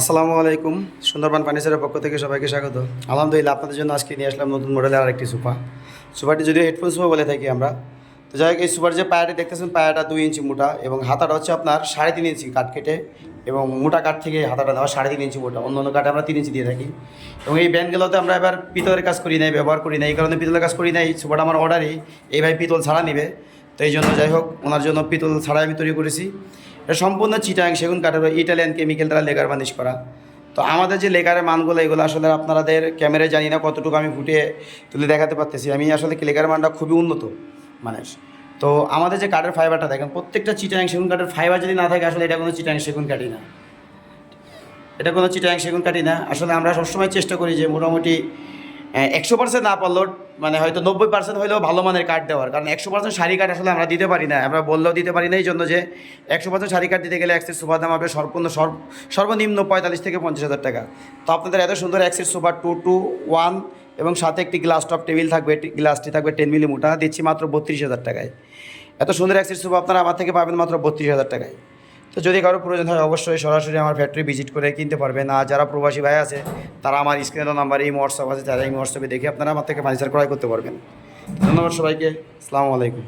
আসসালামু আলাইকুম, সুন্দরবন ফার্নিচারের পক্ষ থেকে সবাইকে স্বাগত। আলহামদুলিল্লাহ, আপনাদের জন্য আজকে নিয়ে আসলাম নতুন মডেলের আরেকটি সোফা সোফাটি যদিও হেডফোন সোফা বলে থাকি আমরা। তো যাই হোক, এই সোফার যে পায়াটি দেখতেছেন, পায়াটা দুই ইঞ্চি মোটা এবং হাতাটা হচ্ছে আপনার সাড়ে তিন ইঞ্চি কাঠ কেটে এবং মোটা কাঠ থেকে হাতাটা দেওয়া সাড়ে তিন ইঞ্চি মোটা। অন্য অন্য কাঠে আমরা তিন ইঞ্চি দিয়ে থাকি। এবং এই ব্যান্ডগুলোতে আমরা এবার পিতলের কাজ করি নাই, ব্যবহার করি নাই, এই কারণে পিতলের কাজ করি নাই। সোফাটা আমার অর্ডারই এই ভাই পিতল ছাড়া নেবে। তো এই জন্য যাই হোক, ওনার জন্য পিতল ছাড়া আমি তৈরি করেছি। এটা সম্পূর্ণ চিটাং সেগুন কাঠের ইটালিয়ান কেমিক্যাল দ্বারা লেগার বানিশ করা। তো আমাদের যে লেগারের মানগুলো, এগুলো আসলে আপনাদের ক্যামেরায় জানি না কতটুকু আমি ফুটিয়ে তুলে দেখাতে পারতেছি। আমি আসলে লেগারের মানটা খুবই উন্নত মানে তো আমাদের যে কাঠের ফাইবারটা দেখেন, প্রত্যেকটা চিটাং সেগুন কাঠের ফাইবার যদি না থাকে, আসলে এটা কোনো চিটাং সেগুন কাঠি না। এটা কোনো চিটাং সেগুন কাঠি না। আসলে আমরা সবসময় চেষ্টা করি যে মোটামুটি একশো পার্সেন্ট না পারলেও মানে হয়তো নব্বই পার্সেন্ট হলেও ভালো মানের কার্ড দেওয়ার। কারণ একশো পার্সেন্ট শাড়ি কার্ড আসলে আমরা দিতে পারি না। আমরা বললেও দিতে পারি না এই জন্য যে একশো পার্সেন্ট শাড়ি কার্ড দিতে গেলে অ্যাক্সের সোফার দাম হবে সর্বপূর্ণ সর্ব, সর্বনিম্ন পঁয়তাল্লিশ থেকে পঞ্চাশ হাজার টাকা। তো আপনাদের এত সুন্দর অ্যাক্সের সোফা টু টু ওয়ান এবং সাথে একটি গ্লাস টপ টেবিল থাকবে গ্লাসটি থাকবে টেন মিলি মোটা দিচ্ছি মাত্র বত্রিশ হাজার টাকায়। এত সুন্দর অ্যাক্সের সোফা আপনারা আমার থেকে পাবেন মাত্র বত্রিশ হাজার টাকায়। তো যদি কারও প্রয়োজন হয় অবশ্যই সরাসরি আমার ফ্যাক্টরি ভিজিট করে কিনতে পারবেন। আর যারা প্রবাসী ভাই আছে, তারা আমার স্ক্রিনের নাম্বার এই হোয়াটসঅ্যাপ আছে, তারা এই হোয়াটসঅ্যাপে দেখে আপনারা আমার থেকে ফার্নিচার ক্রয় করতে পারবেন। ধন্যবাদ সবাইকে। আসসালামু আলাইকুম।